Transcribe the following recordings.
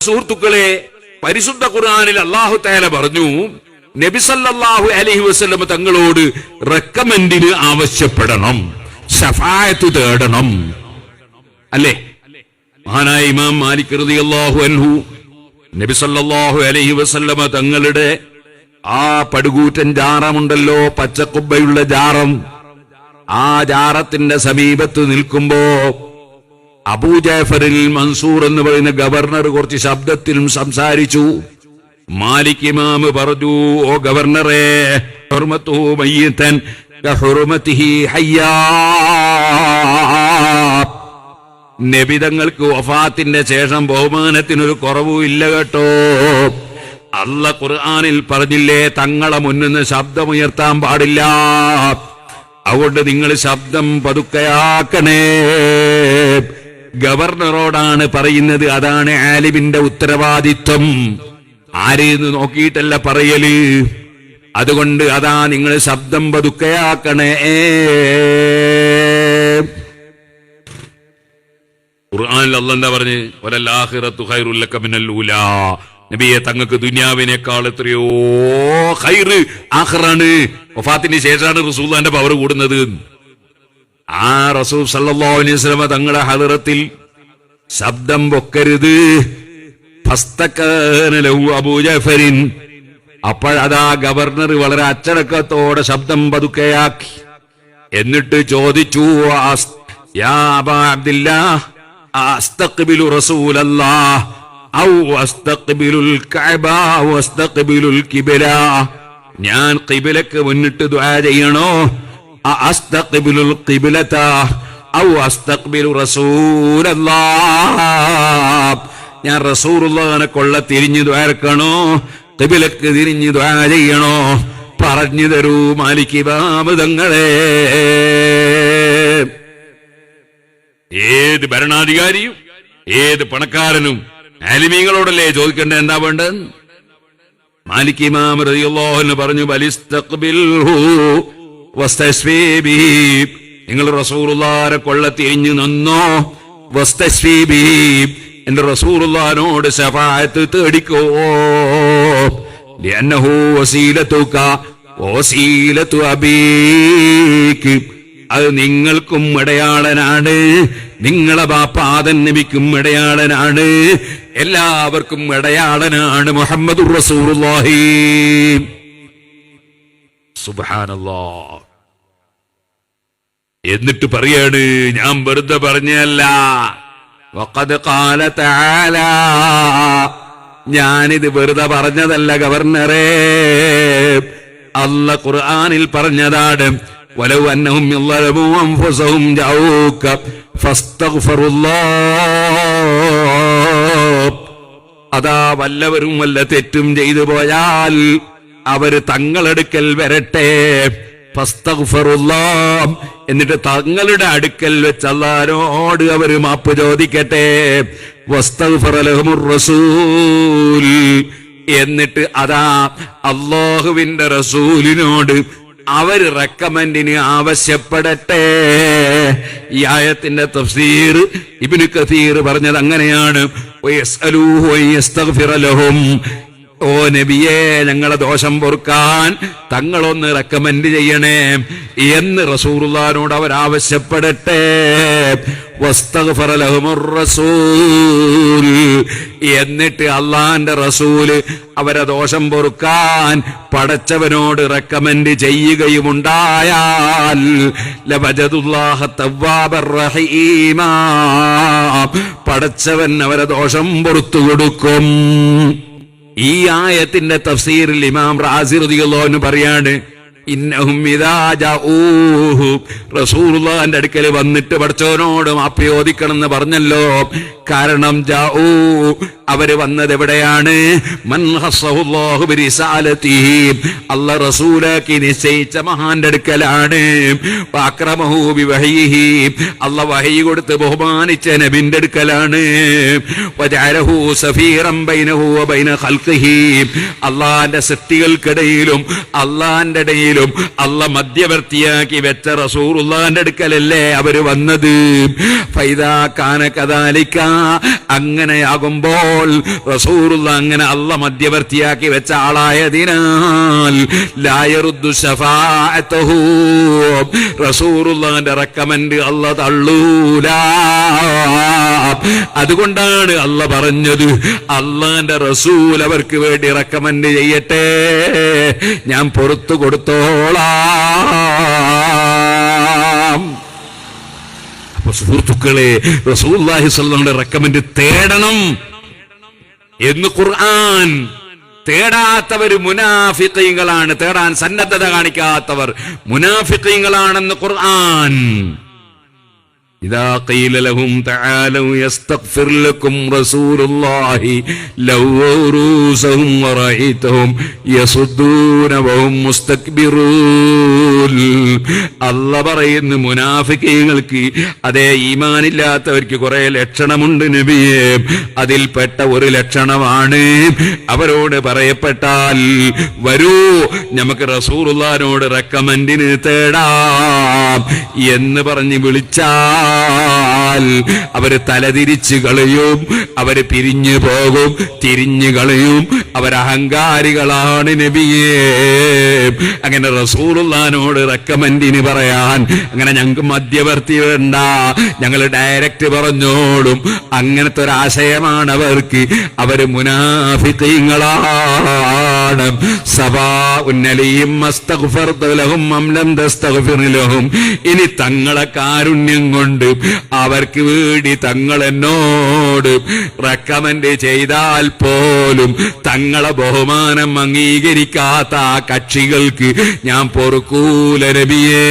സുഹൃത്തുക്കളെ പരിശുദ്ധ ഖുർആാനിൽ അള്ളാഹു തേല പറഞ്ഞു നബിസല്ലാഹു അലഹി വസ്ലം തങ്ങളോട് റെക്കമെൻഡിന് ആവശ്യപ്പെടണം ഷഫായത്ത് തേടണം. അല്ലേ? മഹാനായ ഇമാം മാലിക് അള്ളാഹു അൻഹു നബി സല്ലല്ലാഹു അലൈഹി വസല്ലമ തങ്ങളുടെ ആ പടുകൂറ്റൻ ജാറമുണ്ടല്ലോ പച്ചക്കുബ്ബയുള്ള ജാറം. ആ ജാറത്തിന്റെ സമീപത്ത് നിൽക്കുമ്പോ അബൂജാഫറിൽ മൻസൂർ എന്ന് പറയുന്ന ഗവർണർ കുറച്ച് ശബ്ദത്തിലും സംസാരിച്ചു. മാലിക് ഇമാമ് പറഞ്ഞു ഓ ഗവർണറെ നബിതങ്ങൾക്ക് വഫാത്തിന്റെ ശേഷം ബഹുമാനത്തിനൊരു കുറവും ഇല്ല കേട്ടോ. അല്ല ഖുർആാനിൽ പറഞ്ഞില്ലേ തങ്ങളെ മുന്നിന്ന് ശബ്ദമുയർത്താൻ പാടില്ല. അതുകൊണ്ട് നിങ്ങൾ ശബ്ദം പതുക്കയാക്കണേ. ഗവർണറോടാണ് പറയുന്നത് അതാണ് ആലിമിന്റെ ഉത്തരവാദിത്വം. ആരെന്ന് നോക്കിയിട്ടല്ല പറയൽ? അതുകൊണ്ട് അതാ നിങ്ങൾ ശബ്ദം പതുക്കയാക്കണേ. ഖുർആനിൽ പറഞ്ഞ്? നബിയെ തങ്ങൾക്ക് ദുനിയാവിനേക്കാൾ എത്രയോ ഖൈറ് ആഹ്റാണ് വഫാത്തിന് ശേഷമാണ് റസൂദാന്റെ പവർ കൂടുന്നത്. ആ റസൂൽ സല്ലല്ലാഹു അലൈഹി വസല്ലമ തങ്ങളുടെ ഹദറത്തിൽ ശബ്ദം പൊക്കരുത്. അപ്പോഴതാ ഗവർണർ വളരെ അച്ചടക്കത്തോടെ ശബ്ദം പതുക്കെയാക്കി. എന്നിട്ട് ചോദിച്ചു യാ അബാ അബ്ദില്ലാ ഔ കഅബ കിബല. ഞാൻ കിബിലക്ക് മുന്നിട്ട് ദുആ ചെയ്യണോ? ഞാൻ റസൂലുള്ളാഹിനെ കൊള്ള തിരിഞ്ഞു ദ്വാരക്കണോ ഖിബലക്ക് തിരിഞ്ഞു ദ്വാരയണോ ചെയ്യണോ? പറഞ്ഞു തരൂ മാലിക്കിവാമൃതങ്ങളെ ഏത് ഭരണാധികാരിയും ഏത് പണക്കാരനും ആലിമീങ്ങളോടല്ലേ ചോദിക്കേണ്ട എന്താ വേണ്ടത്? മാലിക് ഇമാം റളിയല്ലാഹു പറഞ്ഞു ബലിസ്തഖ്ബിൽഹു നിങ്ങൾ റസൂറുല്ലാരെ കൊള്ള തിരിഞ്ഞു നിന്നോ? എന്റെ റസൂറുല്ലാനോട് ശഫായത്ത് തേടിക്കോ. അത് നിങ്ങൾക്കും ഇടയാളനാണ് നിങ്ങളെ ബാപ്പാദൻ നബിക്കും ഇടയാളനാണ് എല്ലാവർക്കും ഇടയാളനാണ് മുഹമ്മദ് റസൂലുള്ളാഹി. സുബ്ഹാനല്ലാഹ് എന്നിട്ട് പറയാണ് ഞാൻ വെറുതെ പറഞ്ഞല്ല വഖദ് ഖാല തആല ഞാനിത് വെറുതെ പറഞ്ഞതല്ല ഗവർണറെ അല്ല ഖുർആനിൽ പറഞ്ഞതാണ് ولو أنهم ظلموا أنفسهم جاءوك فاستغفروا الله അതാ വല്ലവരും വല്ല തെറ്റും ചെയ്തു പോയാൽ അവർ തങ്ങളെടുക്കൽ വരട്ടെ. എന്നിട്ട് തങ്ങളുടെ അടുക്കൽ വെച്ച് അല്ലാരോട് അവർ മാപ്പ് ചോദിക്കട്ടെ. റസൂൽ എന്നിട്ട് അതാ അള്ളാഹുവിന്റെ റസൂലിനോട് അവർ റെക്കമെൻഡിന് ആവശ്യപ്പെടട്ടെ. ഈ ആയത്തിന്റെ തഫ്സീർ ഇബ്നു കഥീർ പറഞ്ഞത് അങ്ങനെയാണ്. ഓ നബിയെ ഞങ്ങളെ ദോഷം പൊറുക്കാൻ തങ്ങളൊന്ന് റെക്കമെൻഡ് ചെയ്യണേ എന്ന് റസൂറുല്ലാനോട് റസൂൽ. എന്നിട്ട് അള്ളാന്റെ റസൂൽ അവരെ ദോഷം പൊറുക്കാൻ പടച്ചവനോട് റെക്കമെൻഡ് ചെയ്യുകയുമുണ്ടായാൽ പടച്ചവൻ അവരെ ദോഷം പൊറത്തു കൊടുക്കും. ഈ ആയത്തിന്റെ തഫ്സീറിൽ ഇമാം റാസി റളിയല്ലാഹു പറയാണ് റസൂലുള്ളാഹിന്റെ അടുക്കൽ വന്നിട്ട് പഠിച്ചവനോട് മാപ്പി ചോദിക്കണം എന്ന് പറഞ്ഞല്ലോ. കാരണം അവർ വന്നത് എവിടെയാണ്? അള്ള റസൂലാക്കി നിശ്ചയിച്ച മഹാന്റെ അടുക്കലാണ്. അള്ള വഹയി കൊടുത്ത് ബഹുമാനിച്ച നബിന്റെ അടുക്കലാണ്. അള്ളാന്റെ സൃഷ്ടികൾക്കിടയിലും അള്ളാന്റെ ഇടയിലും അല്ല മധ്യവർത്തിയാക്കി വെച്ച റസൂറുള്ളാന്റെ അടുക്കലല്ലേ അവർ വന്നത്. ഫൈദാ കാന കഥാലിക്ക അങ്ങനെയാകുമ്പോൾ റസൂറുള്ള അങ്ങനെ അല്ല മധ്യവർത്തിയാക്കി വെച്ച ആളായതിനാൽ ലായറുദ്ദു ശഫാഅത്തഹു റസൂറുള്ളാന്റെ റെക്കമെന്റ് അല്ല തള്ളൂല. അതുകൊണ്ടാണ് അല്ല പറഞ്ഞത് അള്ളാന്റെ റസൂൽ അവർക്ക് വേണ്ടി റെക്കമെന്റ് ചെയ്യട്ടെ. ഞാൻ പുറത്തു സുഹൃത്തുക്കളെ റസൂല്ലാഹി സ്വല്ലങ്ങളുടെ റെക്കമെന്റ് തേടണം എന്ന് ഖുർആൻ തേടാത്തവർ മുനാഫിക്കീങ്ങളാണ് തേടാൻ സന്നദ്ധത കാണിക്കാത്തവർ മുനാഫിക്കീങ്ങളാണെന്ന് ഖുർആൻ إذا قيل لهم تعالوا يستغفر لكم رسول الله لووا رؤوسهم ورأيتهم يصدون وهم مستكبرون. അല്ല പറയുന്ന മുനാഫിക്കുകൾക്ക് അതേ ഈമാനില്ലാത്തവർക്ക് കുറെ ലക്ഷണമുണ്ട് നബിയെ. അതിൽപ്പെട്ട ഒരു ലക്ഷണമാണ്. അവരോട് പറയപ്പെട്ടാൽ വരൂ നമുക്ക് റസൂറുല്ലാനോട് റെക്കമെൻഡിന് തേടാം എന്ന് പറഞ്ഞ് വിളിച്ചാൽ അവർ തലതിരിച്ച് കളയും അവർ പിരിഞ്ഞു പോകും തിരിഞ്ഞു കളയും. അവരഹങ്കാരികളാണ് നബിയേ. അങ്ങനെ റസൂലുള്ളാനോട് റെക്കമെൻഡിന് പറയാൻ അങ്ങനെ ഞങ്ങൾക്ക് മധ്യവർത്തി വേണ്ട. ഞങ്ങൾ ഡയറക്റ്റ് പറഞ്ഞോളും അങ്ങനത്തെ ഒരു ആശയമാണ് അവർക്ക്. അവർ മുനാഫിക്കീങ്ങളാണ് ലഹും ഇനി തങ്ങളെ കാരുണ്യം കൊണ്ട് അവർക്ക് വേണ്ടി തങ്ങൾ എന്നോട് റെക്കമെൻഡ് ചെയ്താൽ പോലും തങ്ങളെ ബഹുമാനം അംഗീകരിക്കാത്ത ആ കക്ഷികൾക്ക് ഞാൻ പൊറുക്കൂല നബിയേ.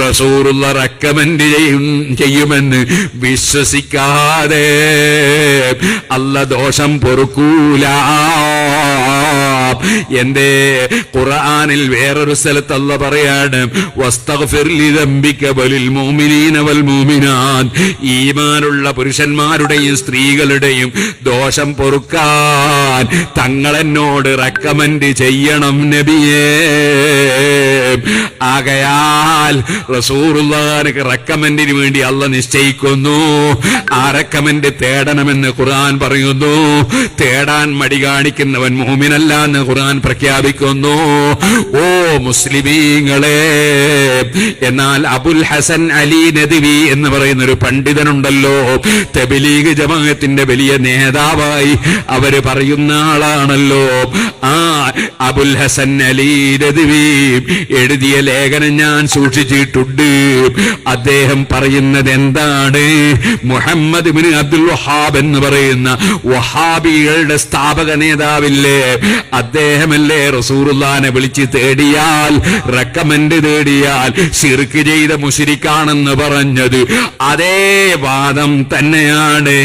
റസൂറുള്ള റെക്കമെൻഡ് ചെയ്യും ചെയ്യുമെന്ന് വിശ്വസിക്കാതെ. അല്ല ദോഷം പൊറുക്കൂല. എന്തേ? ഖുർആനിൽ വേറൊരു സ്ഥലത്ത് അല്ല പറയാണ് ഈമാനുള്ള പുരുഷന്മാരുടെയും സ്ത്രീകളുടെയും ദോഷം പൊറുക്കാൻ തങ്ങളെന്നോട് റെക്കമെൻഡ് ചെയ്യണം നബിയേ. ആകയാൽ റസൂറുള്ളാനക്ക് റെക്കമെൻഡിന് വേണ്ടി അല്ല നിശ്ചയിക്കുന്നു. ആ റെക്കമെൻഡ് തേടണമെന്ന് ഖുർആൻ പറയുന്നു. തേടാൻ മടി കാണിക്കുന്നവൻ മോമിനല്ല എന്ന് ഖുർആൻ പ്രഖ്യാപിക്കുന്നു. ഓ മുസ്ലിമീങ്ങളെ എന്നാൽ അബുൽ ഹസൻ അലി നദിവി എന്ന് പറയുന്ന ഒരു പണ്ഡിതനുണ്ടല്ലോ. തെബിലീഗ് ജമാഅത്തിന്റെ വലിയ നേതാവായി അവർ പറയുന്ന ആളാണല്ലോ. ആ അബുൽ ഹസൻ അലി എഴുതിയ ലേഖനം ഞാൻ സൂക്ഷിച്ചിട്ടുണ്ട്. അദ്ദേഹം പറയുന്നത് എന്താണ്? മുഹമ്മദ് ബിൻ അബ്ദുൽ വഹാബ് എന്ന് പറയുന്ന വഹാബികളുടെ സ്ഥാപക നേതാവില്ലേ? അദ്ദേഹമല്ലേ റസൂറുല്ലാനെ വിളിച്ച് തേടിയാൽ റെക്കമെന്റ് തേടിയാൽ ശിർക്ക് ചെയ്ത മുഷിരിക്കാണെന്ന് പറഞ്ഞത്. അതേ വാദം തന്നെയാണ്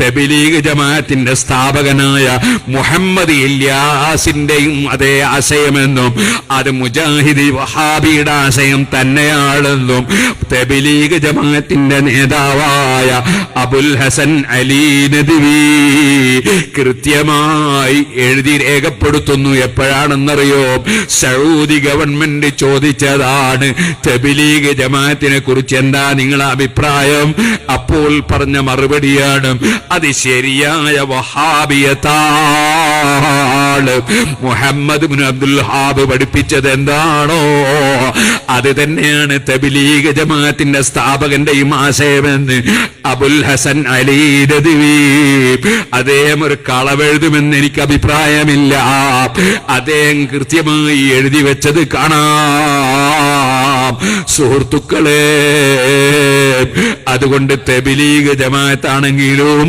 തെബിലീഗ് ജമാഅത്തിന്റെ സ്ഥാപകനായ മുഹമ്മദ് ഇല്യാസിന്റെയും അതേ ആശയമെന്നും അത് മുജാഹിദി വഹാബിയുടെ ആശയം തന്നെയാണെന്നും തെബിലീഗ് ജമാഅത്തിന്റെ നേതാവായ അബുൽ ഹസൻ അലി നദിവി കൃത്യമായി എഴുതി രേഖപ്പെടുത്തുന്നു. എപ്പോഴാണെന്നറിയോ? സൗദി ഗവൺമെന്റ് ചോദിച്ചതാണ് തെബിലീഗ് ജമാഅത്തിനെ കുറിച്ച് എന്താ നിങ്ങളുടെ അഭിപ്രായം? അപ്പോൾ പറഞ്ഞ മറുപടിയാണ് അത് ശരിയായ വഹാബിയത്താണ് മുഹമ്മദ് ബിൻ അബ്ദുൽ പഠിപ്പിച്ചത് എന്താണോ? അത് തന്നെയാണ് തബിലീഗ് ജമാഅത്തിന്റെ സ്ഥാപകന്റെയും ആശയമെന്ന് അബുൽ ഹസൻ അലി അദ്ദേഹം ഒരു കളവെഴുതുമെന്ന് എനിക്ക് അഭിപ്രായമില്ല. അദ്ദേഹം കൃത്യമായി എഴുതി വെച്ചത് കാണാം. സുഹൃത്തുക്കളെ അതുകൊണ്ട് തെബിലീഗ് ജമാഅത്താണെങ്കിലും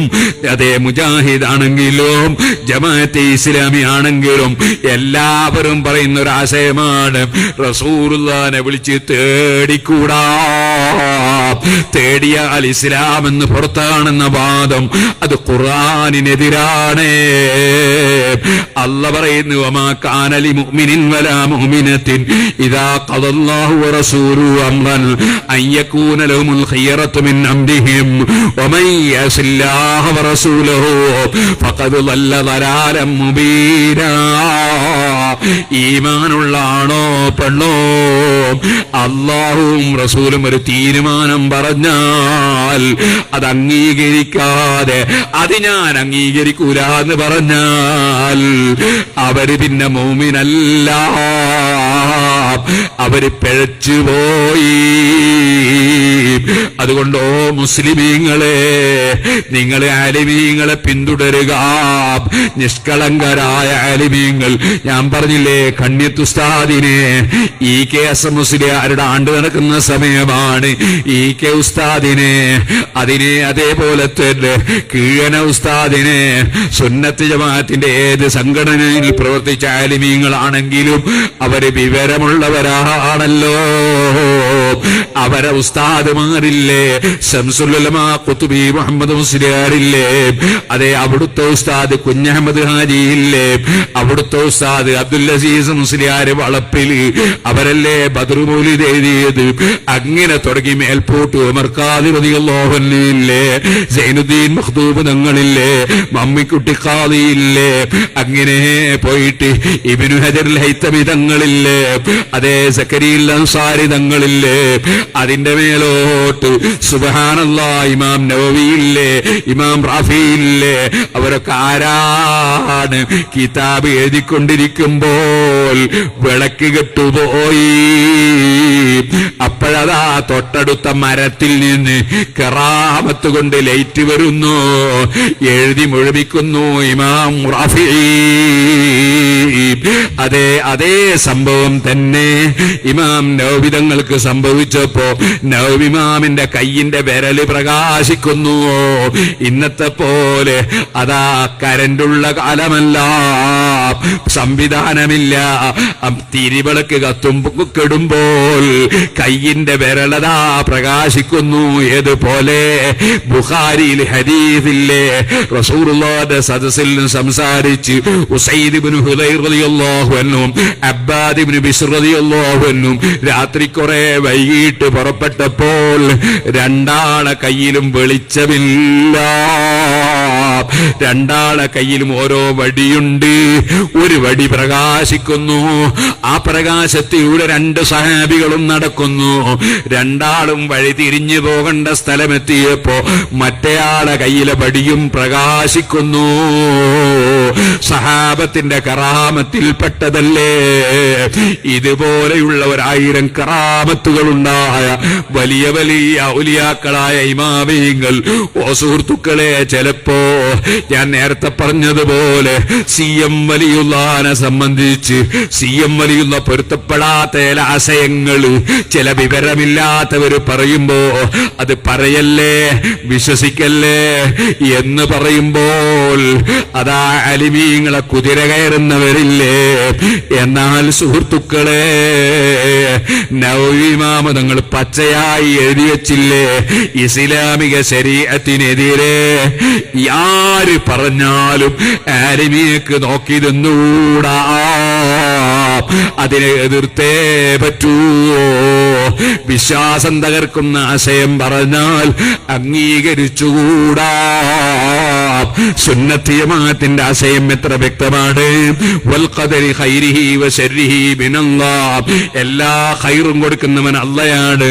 അതേ മുജാഹിദ് ആണെങ്കിലും ജമാഅത്തെ ഇസ്ലാമി ആണെങ്കിലും എല്ലാവരും പറയുന്ന ഒരു ആശയമാണ് റസൂറുല്ലാനെ വിളിച്ച് തേടിക്കൂടാ. തേടിയാൽ ഇസ്ലാം എന്ന് പുറത്താണെന്ന വാദം അത് ഖുർആാനിനെതിരാണ്. അല്ല പറയുന്നു വമാ കാനലി മുഅ്മിനിൻ വലാ മുഅ്മിനത്തിൻ ഇദാ ഖദല്ലാഹു വറസൂലുഹു അംറൻ അൻ യകൂന ലഹുമുൽ ഖിയറത്തു മിൻ അംരിഹിം വമൻ യസില്ലാഹു വറസൂലുഹു ഫഖദ് ളല്ല ളലാലം മുബീനാ. ഈമാനുള്ള ആണോ പെണ്ണോ? അള്ളാഹുവും റസൂലും ഒരു തീരുമാനം പറഞ്ഞാൽ അത് അംഗീകരിക്കാതെ അത് ഞാൻ അംഗീകരിക്കൂല എന്ന് പറഞ്ഞാൽ അവർ പിന്നെ മോമിനല്ല. അവർ പിഴച്ചുപോയി അതുകൊണ്ട് മുസ്ലിമീങ്ങളെ നിങ്ങൾ ആലിമീങ്ങളെ പിന്തുടരുക. നിഷ്കളങ്കരായ ആലിമീങ്ങൾ ഞാൻ പറഞ്ഞില്ലേ കണ്യത്തുസ്താദിനെ ഈ കെ എസ് മുസ്ലിയാരുടെ ആണ്ട് നടക്കുന്ന സമയമാണ്. ഈ കെ ഉസ്താദിനെ അതിനെ അതേപോലെ തന്നെ കീഴന ഉസ്താദിനെ സുന്നത്ത് ജമാഅത്തിന്റെ ഏത് സംഘടനയിൽ പ്രവർത്തിച്ച ആലിമീങ്ങളാണെങ്കിലും അവർ വിവരമുള്ളവരാണല്ലോ അവരെ ഉസ്താദുമാരില്ലേ ശംസുലമാ കുത്തുബി മുഹമ്മദ് മുസ്ലിയാരില്ലേ അതെ അവിടുത്തെ ഉസ്താദ് കുഞ്ഞഹമ്മദ് ഹാജി ഇല്ലേ അവിടുത്തെ ഉസ്താദ് അബ്ദുൽ അസീസ് മുസ്ലിയാര് വളപ്പിൽ അവരല്ലേ ബദ്രുമൂലി എഴുതിയത്? അങ്ങനെ തുടങ്ങി മേൽപോട്ട് ഉമർക്കാതിപതിയല്ലോഹല്ലേ സൈനുദ്ദീൻ മഹ്ദൂബ് തങ്ങളില്ലേ? മമ്മിക്കുട്ടി ഖാദിയില്ലേ? അങ്ങനെ പോയിട്ട് ഇബിനു ഹജർ ഹൈത്തമി തങ്ങളില്ലേ? അതേ സക്കരിയിൽ അൻസാരി തങ്ങളില്ലേ? അതിന്റെ മേലോട്ട് സുബഹാനല്ലാ ഇമാം നവവിയില്ലേ? ഇമാം റാഫിയില്ലേ? അവരൊക്കെ ആരാണ്? കിതാബ് എഴുതിക്കൊണ്ടിരിക്കുമ്പോൾ വിളക്ക് കെട്ടുപോയി. അപ്പോഴതാ തൊട്ടടുത്ത മരത്തിൽ നിന്ന് കറാമത്ത് കൊണ്ട് ലൈറ്റ് വരുന്നു. എഴുതി മുഴുമിക്കുന്നു ഇമാം റാഫി. അതെ അതേ സംഭവം തന്നെ. ഇമാം നവവിധങ്ങൾക്ക് സംഭവിച്ചപ്പോ നവവിമാമിന്റെ കയ്യിന്റെ വിരൽ പ്രകാശിക്കുന്നു. ഇന്നത്തെ പോലെ അതാ കരണ്ടുള്ള കാലമല്ല. സംവിധാനമില്ല. തിരിവിളക്ക് കത്തും കെടുമ്പോൾ കയ്യിന്റെ വിരളതാ പ്രകാശിക്കുന്നു. ഏതുപോലെ? ബുഖാരിയിൽ ഹരീഫില്ലേ റസൂറുള്ളാന്റെ സദസ്സിൽ നിന്ന് സംസാരിച്ച് ഉസൈദ് ഇബ്നു ഹുദൈർ റളിയല്ലാഹു അൻഹും അബ്ബാദ് ഇബ്നു ബിശ്ർ റളിയല്ലാഹു അൻഹും രാത്രി കുറെ വൈകിട്ട് പുറപ്പെട്ടപ്പോൾ രണ്ടാളെ കയ്യിലും വെളിച്ചമില്ല. രണ്ടാളെ കയ്യിലും ഓരോ വടിയുണ്ട്. ഒരു വടി പ്രകാശിക്കുന്നു. ആ പ്രകാശത്തിലൂടെ രണ്ട് സഹാബികളും നടക്കുന്നു. രണ്ടാളും വഴി തിരിഞ്ഞു പോകേണ്ട സ്ഥലമെത്തിയപ്പോ മറ്റേയാളെ കയ്യിലെ വടിയും പ്രകാശിക്കുന്നു. സഹാബത്തിന്റെ കറാമത്തിൽപ്പെട്ടതല്ലേ? ഇതുപോലെയുള്ള ഒരായിരം കറാമത്തുകളുണ്ടായ വലിയ വലിയ ഔലിയാക്കളായ ഇമാമീങ്ങൾ ഓ സുഹൃത്തുക്കളെ ചിലപ്പോ ഞാൻ നേരത്തെ പറഞ്ഞതുപോലെ സി എം വലിയുള്ളാനെ സംബന്ധിച്ച് സി എം വലിയുള്ള പൊരുത്തപ്പെടാത്ത ആശയങ്ങൾ ചില വിവരമില്ലാത്തവർ പറയുമ്പോ അത് പറയല്ലേ വിശ്വസിക്കല്ലേ എന്ന് പറയുമ്പോൾ അതാ അലിമീങ്ങളെ കുതിര കയറുന്നവരില്ലേ? എന്നാൽ സുഹൃത്തുക്കളെ നവവിമാമതങ്ങൾ പച്ചയായി എഴുതി വച്ചില്ലേ? ഇസ്ലാമിക ശരീരത്തിനെതിരെ ആര് പറഞ്ഞാലും ആലിമിയക്ക് നോക്കി നിന്നൂടാ അതിനെ എതിർത്തേ പറ്റൂ. വിശ്വാസം തകർക്കുന്ന ആശയം പറഞ്ഞാൽ അംഗീകരിച്ചുകൂടാ. സുന്നത്തിയമാത്തിന്റെ ആശയം എത്ര വ്യക്തമാണ്? എല്ലാ ഹൈറും കൊടുക്കുന്നവൻ അല്ലയാണ്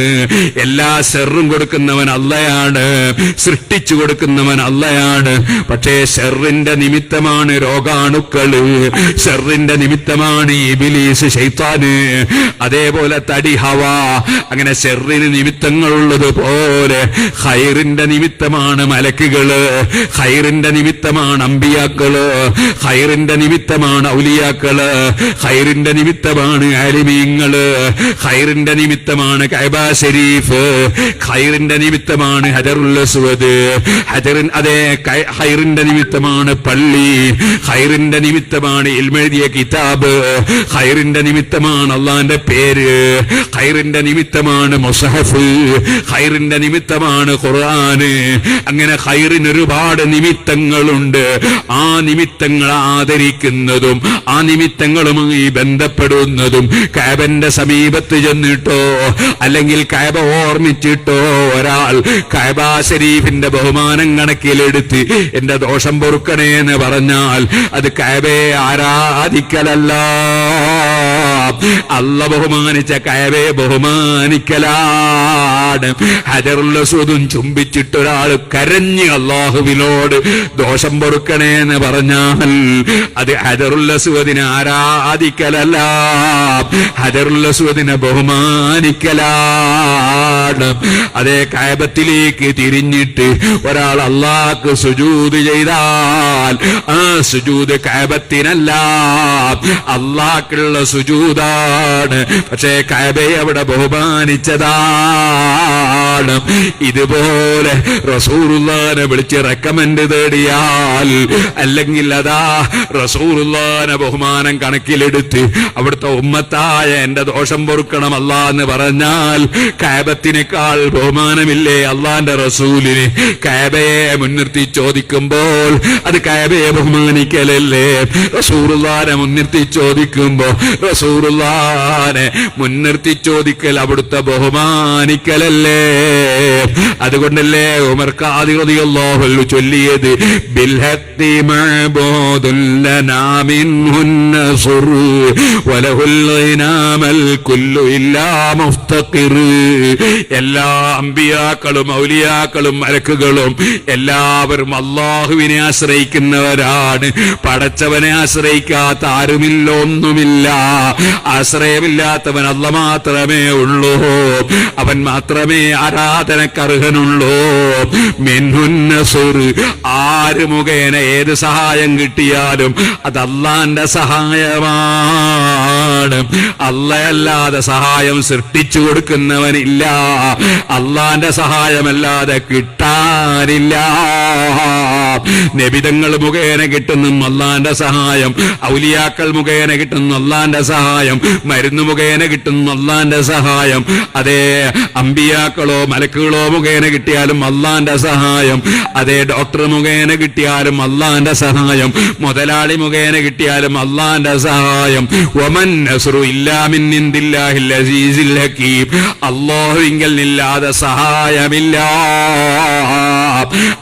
എല്ലാ ഷെറും കൊടുക്കുന്നവൻ അല്ലയാണ് സൃഷ്ടിച്ചു കൊടുക്കുന്നവൻ അല്ലയാണ് പക്ഷേ ഷെറിന്റെ നിമിത്തമാണ് രോഗാണുക്കൾ. ഷെറിന്റെ നിമിത്തമാണ് ഇബിലീസ് ശൈത്താന്. അതേപോലെ തടി ഹവ അങ്ങനെ ഷെറിന് നിമിത്തങ്ങളുള്ളത് പോലെ ഹൈറിന്റെ നിമിത്തമാണ് മലക്കുകൾ. ഖൈറിന്റെ നിമിത്തമാണ് അമ്പിയാക്കൾ ഖൈറിന്റെ നിമിത്തമാണ് ഔലിയാക്കൾ ഖൈറിന്റെ നിമിത്തമാണ് ആലിമീങ്ങൾ ഖൈറിന്റെ നിമിത്തമാണ് കൈബ ഷെരീഫ് ഖൈറിന്റെ നിമിത്തമാണ് ഹജറുൽ അസ്വദ് ഹജറിൻ അതെ ഹൈറിന്റെ നിമിത്തമാണ് പള്ളി ഹൈറിന്റെ നിമിത്തമാണ് ഇൽമെഴുതിയ കിതാബ് ഹൈറിന്റെ നിമിത്തമാണ് അള്ളാന്റെ പേര് ഹൈറിന്റെ നിമിത്തമാണ് മൊസഹഫ് ഹൈറിന്റെ നിമിത്തമാണ് ഖുർആാന് അങ്ങനെ ഹൈറിന് ഒരുപാട് നിമിത്തങ്ങൾ നിമിത്തങ്ങളുണ്ട്. ആ നിമിത്തങ്ങൾ ആദരിക്കുന്നതും ആ നിമിത്തങ്ങളുമായി ബന്ധപ്പെടുന്നതും കാബന്റെ സമീപത്ത് ചെന്നിട്ടോ അല്ലെങ്കിൽ കാബ ഓർമ്മിച്ചിട്ടോ ഒരാൾ കാബ ഷരീഫിന്റെ ബഹുമാനം കണക്കിലെടുത്ത് എന്റെ ദോഷം പൊറുക്കണേ എന്ന് പറഞ്ഞാൽ അത് കാബയെ ആരാധിക്കലല്ല. അല്ല ബഹുമാനിച്ച കയവേ ബഹുമാനിക്കലാണ്. ഹജറുള്ള ചുംബിച്ചിട്ട് ഒരാൾ കരഞ്ഞ് അള്ളാഹുവിനോട് ദോഷം പൊറുക്കണേ എന്ന് പറഞ്ഞാൽ അത് ഹജറുല്ലസുദിനെ ആരാധിക്കലല്ല. ഹജറുല്ലസുദിനെ ബഹുമാനിക്കലാണ്. അതേ കയബത്തിലേക്ക് തിരിഞ്ഞിട്ട് ഒരാൾ അള്ളാഹ്ക്ക് സുജൂത് ചെയ്താൽ ആ സുജൂത് കയബത്തിനല്ല അള്ളാഹ്ക്കുള്ള സുജൂതാണ് പക്ഷേ കബയെ അവിടെ ബഹുമാനിച്ചതാണ് ഇതുപോലെ റസൂറുല്ലാനെ വിളിച്ച് റെക്കമെൻഡ് തേടിയാൽ അല്ലെങ്കിൽ അതാ റസൂറുല്ലാനെ ബഹുമാനം കണക്കിലെടുത്ത് അവിടുത്തെ ഉമ്മത്തായ എന്റെ ദോഷം പൊറുക്കണമല്ല എന്ന് പറഞ്ഞാൽ കാബത്തിനേക്കാൾ ബഹുമാനമില്ലേ അള്ളാന്റെ റസൂലിന്? കാബയെ മുൻനിർത്തി ചോദിക്കുമ്പോൾ അത് കാബയെ ബഹുമാനിക്കലല്ലേ? റസൂറുല്ലാനെ മുൻനിർത്തി ചോദിക്കുമ്പോ റസൂറുല്ലാനെ മുൻനിർത്തി ചോദിക്കൽ അവിടുത്തെ ബഹുമാനിക്കലല്ലേ? അതുകൊണ്ടല്ലേ ഉമർ ചൊല്ലിയത്? എല്ലാ അമ്പിയാക്കളും ഔലിയാക്കളും മലക്കുകളും എല്ലാവരും അള്ളാഹുവിനെ ആശ്രയിക്കുന്നവരാണ്. പടച്ചവനെ ആശ്രയിക്കാത്ത ആരുമില്ല ഒന്നുമില്ല. ആശ്രയമില്ലാത്തവൻ അല്ല മാത്രമേ ഉള്ളൂ. അവൻ മാത്രമേ ആരാധനക്കർഹനുള്ളൂ. മിൻഹുന്നസുർ ആര് മുഖേന ഏത് സഹായം കിട്ടിയാലും അത് സഹായമാണ്. അല്ലയല്ലാതെ സഹായം സൃഷ്ടിച്ചു കൊടുക്കുന്നവനില്ല. അള്ളാന്റെ സഹായമല്ലാതെ കിട്ടാനില്ല. നബിതങ്ങൾ മുഖേന കിട്ടുന്ന അള്ളാന്റെ സഹായം ഔലിയാക്കൾ മുഖേന കിട്ടുന്ന അള്ളാന്റെ സഹായം മരുന്ന് മുഖേന കിട്ടുന്ന അള്ളാന്റെ സഹായം. അതേ അമ്പിയാക്കളോ മലക്കുകളോ മുഖേന കിട്ടിയാലും അള്ളാന്റെ സഹായം. അതേ ഡോക്ടർ മുഖേന കിട്ടിയാലും അള്ളാന്റെ സഹായം. മുതലാളി മുഖേന കിട്ടിയാലും അള്ളാന്റെ സഹായം. ഒമൻ നസറു ഇല്ലാമിൻ ഇന്ദില്ലാഹിൽ അസീസിൽ ഹക്കീം. അല്ലാഹുവിങ്കൽ നില്ലാതെ സഹായമില്ല.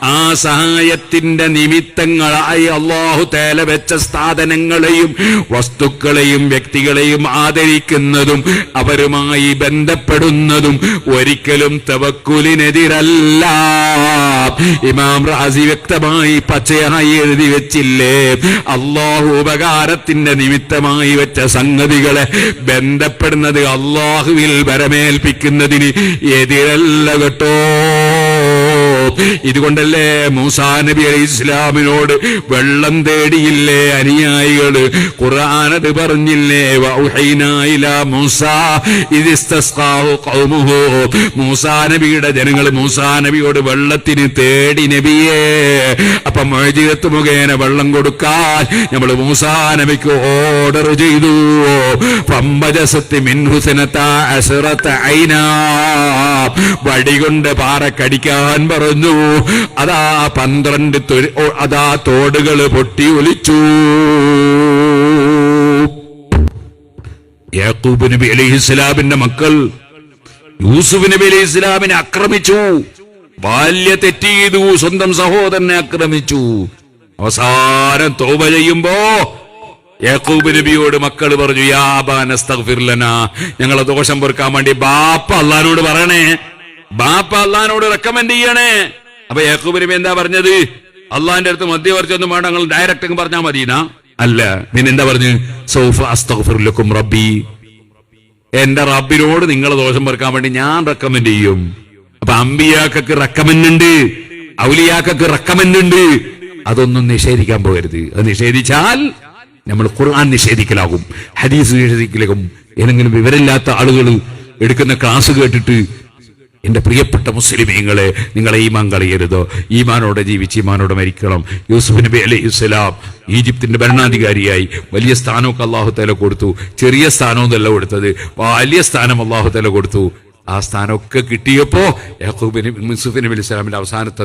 ആ സഹായത്തിന്റെ നിമിത്തങ്ങളായി അള്ളാഹു തേല വെച്ച സ്ഥാപനങ്ങളെയും വസ്തുക്കളെയും വ്യക്തികളെയും ആദരിക്കുന്നതും അവരുമായി ബന്ധപ്പെടുന്നതും ഒരിക്കലും തവക്കുലിനെതിരല്ല. ഇമാം റാസി വ്യക്തമായി പച്ചയായി എഴുതി വെച്ചില്ലേ? അള്ളാഹു ഉപകാരത്തിന്റെ നിമിത്തമായി വെച്ച സംഗതികളെ ബന്ധപ്പെടുന്നത് അള്ളാഹുവിൽ വരമേൽപ്പിക്കുന്നതിന് എതിരല്ല കേട്ടോ. ഇതുകൊണ്ടല്ലേ മൂസാ നബി അലൈഹി ഇസ്ലാമിനോട് വെള്ളം തേടിയില്ലേ അനുയായികൾ? ഖുറാനത് പറഞ്ഞില്ലേ മൂസാ നബിയുടെ ജനങ്ങൾ മൂസാ നബിയോട് വെള്ളത്തിന് തേടി നബിയേ. അപ്പൊ മൊയ്ജിയത്ത് മുഖേന വെള്ളം കൊടുക്കാൻ നമ്മൾ മൂസാ നബിക്ക് ഓർഡർ ചെയ്തു. പമ്പജസത്തി മിൻഹുസനത്ത അസുറത്ത ഐന. വടി കൊണ്ട് പാറ പറഞ്ഞു അതാ പന്ത്രണ്ട് അതാ തോടുകൾ പൊട്ടി ഒലിച്ചു യാക്കൂബ് നബി അലി ഇസ്ലാമിന്റെ മക്കൾ യൂസുഫ് നബി അലി ഇസ്ലാമിനെ ആക്രമിച്ചു. ബാല്യ തെറ്റ് ചെയ്തു സ്വന്തം സഹോദരനെ ആക്രമിച്ചു. അവസാനം തോപ ചെയ്യുമ്പോ യാക്കൂബ് നബിയോട് മക്കൾ പറഞ്ഞു യാബാനസ്തഫിർലന ഞങ്ങളെ ദോഷം പൊറുക്കാൻ വേണ്ടി ബാപ്പ അള്ളഹാനോട് പറയണേ. ബാപ്പ അള്ളഹാനോട് റെക്കമെൻഡ് ചെയ്യണേ. അപ്പൊ യാക്കൂബ് എന്താ പറഞ്ഞത്? അള്ളാന്റെ അടുത്ത് മധ്യവർച്ചൊന്നും വേണ്ട നിങ്ങൾ ഡയറക്റ്റ് പറഞ്ഞാൽ മതിനാ അല്ല പിന്നെ എന്താ പറഞ്ഞു? സൗഫ അസ്തഗ്ഫിർലക്കും റബ്ബി. എന്റെ റബ്ബിനോട് നിങ്ങൾ ദോഷം പറക്കാൻ വേണ്ടി ഞാൻ റെക്കമെൻഡ് ചെയ്യും. അപ്പൊ അമ്പിയാക്കക്ക് റെക്കമെൻഡ് ഉണ്ട് ഔലിയാക്കക്ക് റെക്കമെൻഡ് ഉണ്ട്. അതൊന്നും നിഷേധിക്കാൻ പോകരുത്. അത് നിഷേധിച്ചാൽ നമ്മൾ ഖുർആൻ നിഷേധിക്കലാകും ഹദീസ് നിഷേധിക്കലാകും. ഏതെങ്കിലും വിവരമില്ലാത്ത ആളുകൾ എടുക്കുന്ന ക്ലാസ് കേട്ടിട്ട് എന്റെ പ്രിയപ്പെട്ട മുസ്ലിമീങ്ങളെ നിങ്ങളെ ഈമാൻ കളയരുത്. ഈമാനോടെ ജീവിച്ച് ഈമാനോടെ മരിക്കണം. യൂസുഫ് നബി അലൈഹി ഇസ്ലാം ഈജിപ്തിന്റെ ഭരണാധികാരിയായി വലിയ സ്ഥാനമൊക്കെ അള്ളാഹു തല കൊടുത്തു. ചെറിയ സ്ഥാനമൊന്നുമല്ല കൊടുത്തത്. വലിയ സ്ഥാനം അള്ളാഹു തല കൊടുത്തു. ആ സ്ഥാനമൊക്കെ കിട്ടിയപ്പോൾ യാക്കൂബ് നബി സ്വലാമിന്റെ അവസാനത്തെ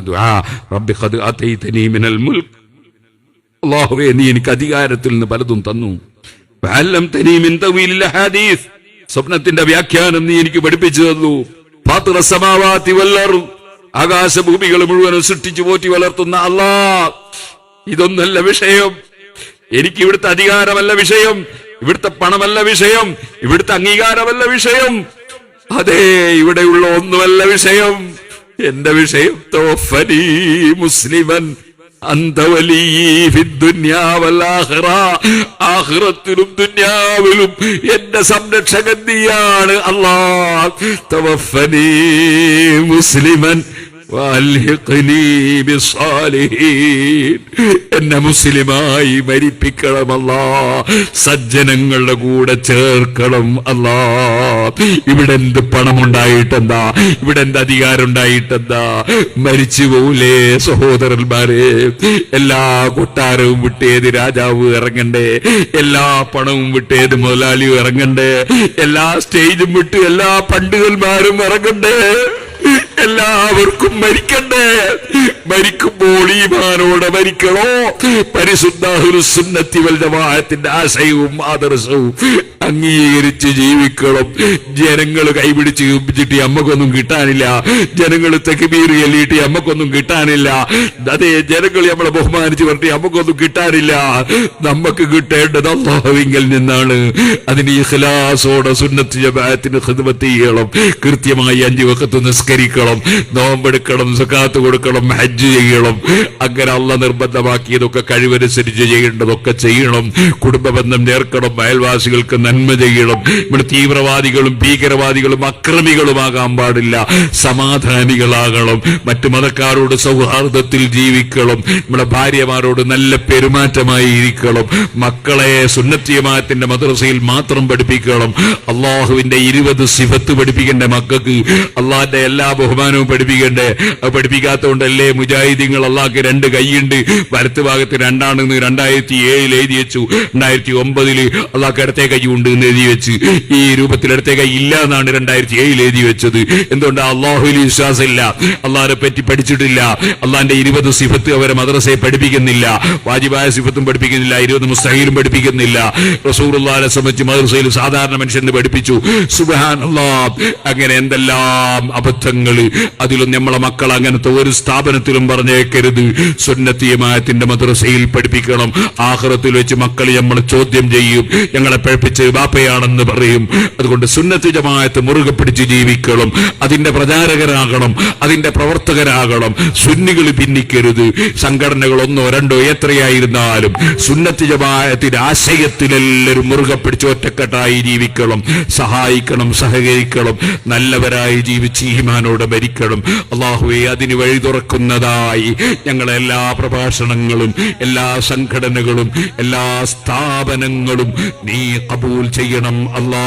റബ്ബി ഖദ് മിനൽ മുൽക്ക് അള്ളാഹുവേ നീ എനിക്ക് അധികാരത്തിൽ നിന്ന് പലതും തന്നു. സ്വപ്നത്തിന്റെ വ്യാഖ്യാനം നീ എനിക്ക് പഠിപ്പിച്ചു തന്നു. ഫാത്തിറ വല്ലറും ആകാശഭൂമികൾ മുഴുവനും സൃഷ്ടിച്ചു പോറ്റി വളർത്തുന്ന അല്ലാ ഇതൊന്നല്ല വിഷയം. എനിക്ക് ഇവിടുത്തെ അധികാരമല്ല വിഷയം. ഇവിടുത്തെ പണമല്ല വിഷയം. ഇവിടുത്തെ അംഗീകാരമല്ല വിഷയം. അതെ ഇവിടെയുള്ള ഒന്നുമല്ല വിഷയം. എന്റെ വിഷയം തോഫനി മുസ്ലിമൻ ആഖിറത്തിലും ദുന്യാവിലും എന്റെ സംരക്ഷകൻ തവഫനി മുസ്ലിമൻ. എന്നെ മുസ്ലിമായി മരിപ്പിക്കണമല്ല സജ്ജനങ്ങളുടെ കൂടെ ചേർക്കണം അല്ലാ. ഇവിടെ എന്ത് പണമുണ്ടായിട്ടെന്താ? ഇവിടെ എന്ത് അധികാരം ഉണ്ടായിട്ടെന്താ മരിച്ചു പോലേ സഹോദരന്മാരെ. എല്ലാ കൊട്ടാരവും വിട്ടേത് രാജാവ് ഇറങ്ങണ്ടേ. എല്ലാ പണവും വിട്ടേത് മുതലാളിയും ഇറങ്ങണ്ടേ. എല്ലാ സ്റ്റേജും വിട്ട് എല്ലാ പണ്ടുകന്മാരും ഇറങ്ങണ്ടേ. എല്ലാവർക്കും മരിക്കണ്ടേ? മരിക്കുമ്പോൾ ഈമാനോടെ മരിക്കണോ? പരിശുദ്ധത്തിന്റെ ആശയവും ആദർശവും അംഗീകരിച്ച് ജീവിക്കണം. ജനങ്ങൾ കൈപിടിച്ച് ചൂപ്പിച്ചിട്ട് അമ്മക്കൊന്നും കിട്ടാനില്ല. ജനങ്ങൾ തെക്കുബീർ ചൊല്ലിയിട്ട് അമ്മക്കൊന്നും കിട്ടാനില്ല. അതേ ജനങ്ങൾ നമ്മളെ ബഹുമാനിച്ച് പറഞ്ഞിട്ട് അമ്മക്കൊന്നും കിട്ടാനില്ല. നമുക്ക് കിട്ടേണ്ടത് അള്ളാഹുവിങ്കിൽ നിന്നാണ്. അതിന് ഇഖ്ലാസോടെ സുന്നത്ത് ജമാഅത്തിന് ഖിദ്മത്ത് ചെയ്യണം. കൃത്യമായി അഞ്ചു വക്കത്ത് നിസ്കരിക്കണം. നോമ്പെടുക്കണം സക്കാത്ത് കൊടുക്കണം ഹജ്ജ് ചെയ്യണം. അങ്ങനെ അള്ള നിർബന്ധമാക്കിയതൊക്കെ കഴിവനുസരിച്ച് ചെയ്യേണ്ടതൊക്കെ ചെയ്യണം. കുടുംബ ബന്ധം ചേർക്കണം അയൽവാസികൾക്ക് നന്മ ചെയ്യണം. ഇവിടെ തീവ്രവാദികളും ഭീകരവാദികളും അക്രമികളുമാകാൻ പാടില്ല. സമാധാനികളാകണം. മറ്റു മതക്കാരോട് സൗഹാർദ്ദത്തിൽ ജീവിക്കണം. നമ്മുടെ ഭാര്യമാരോട് നല്ല പെരുമാറ്റമായി ഇരിക്കണം. മക്കളെ സുന്നത്തിയമാത്തിന്റെ മദ്രസയിൽ മാത്രം പഠിപ്പിക്കണം. അള്ളാഹുവിന്റെ ഇരുപത് സിഫത്ത് പഠിപ്പിക്കേണ്ട മക്കൾക്ക് അള്ളാഹിന്റെ എല്ലാ ബഹുമാനവും പഠിപ്പിക്കണ്ടേ? അത് പഠിപ്പിക്കാത്തതുകൊണ്ടല്ലേ മുജാഹിദീങ്ങൾ അള്ളാഹ്ക്ക് രണ്ട് കൈയുണ്ട്. വലത്ത് ഭാഗത്ത് രണ്ടാണെന്ന് രണ്ടായിരത്തി ഏഴിൽ എഴുതി വെച്ചു. രണ്ടായിരത്തി ഒമ്പതിൽ അള്ളാഹ്ക്ക് ഇടത്തെ കൈ ഉണ്ട് എന്ന് എഴുതി വെച്ച്. ഈ രൂപത്തിൽ ഇടത്തെ കൈ ഇല്ല എന്നാണ് രണ്ടായിരത്തി ഏഴിൽ എഴുതി വെച്ചത്. എന്തുകൊണ്ട് അള്ളാഹുവിൽ വിശ്വാസമില്ല? അള്ളാഹിനെ പറ്റി പഠിച്ചിട്ടില്ല. അള്ളാഹിന്റെ ഇരുപത് സിഫത്ത് അവരെ മദ്രസയെ പഠിപ്പിക്കുന്നില്ല. വാജിബായ സിഫത്തും പഠിപ്പിക്കുന്നില്ല. ഇരുപത് മുസ്തഹീലും പഠിപ്പിക്കുന്നില്ല. റസൂറുള്ളാഹിനെ സംബന്ധിച്ച് മദ്രസയിൽ സാധാരണ മനുഷ്യന് പഠിപ്പിച്ചു. സുബാൻ അങ്ങനെ എന്തെല്ലാം അബദ്ധങ്ങൾ അതിലും നമ്മളെ മക്കൾ അങ്ങനത്തെ ഒരു സ്ഥാപനത്തിലും പറഞ്ഞേക്കരുത്. സുന്നത്തിയമായത്തിന്റെ മദ്രസയിൽ പഠിപ്പിക്കണം. ആഹ്റത്തിൽ വെച്ച് മക്കൾ നമ്മൾ ചോദ്യം ചെയ്യും. ഞങ്ങളെ പഴപ്പിച്ച് ബാപ്പയാണെന്ന് പറയും. അതുകൊണ്ട് സുന്നത്തി ജമായത്ത് മുറുകെ പിടിച്ച് ജീവിക്കണം. അതിന്റെ പ്രചാരകരാകണം. അതിന്റെ പ്രവർത്തകരാകണം. സുന്നികൾ ഭിന്നിക്കരുത്. സംഘടനകൾ ഒന്നോ രണ്ടോ എത്രയായിരുന്നാലും സുന്നത്തി ജമായത്തിന്റെ ആശയത്തിലെല്ലാവരും മുറുകെ പിടിച്ച് ഒറ്റക്കെട്ടായി ജീവിക്കണം. സഹായിക്കണം സഹകരിക്കണം. നല്ലവരായി ജീവിച്ച് ഈമാനോടെ മരിക്കണം അള്ളാഹുവെ അതിന് വഴി തുറക്കുന്നതായി ഞങ്ങളെ എല്ലാ പ്രഭാഷണങ്ങളും എല്ലാ സംഘടനകളും എല്ലാ സ്ഥാപനങ്ങളും നീ കബൂൽ ചെയ്യണം അല്ലാ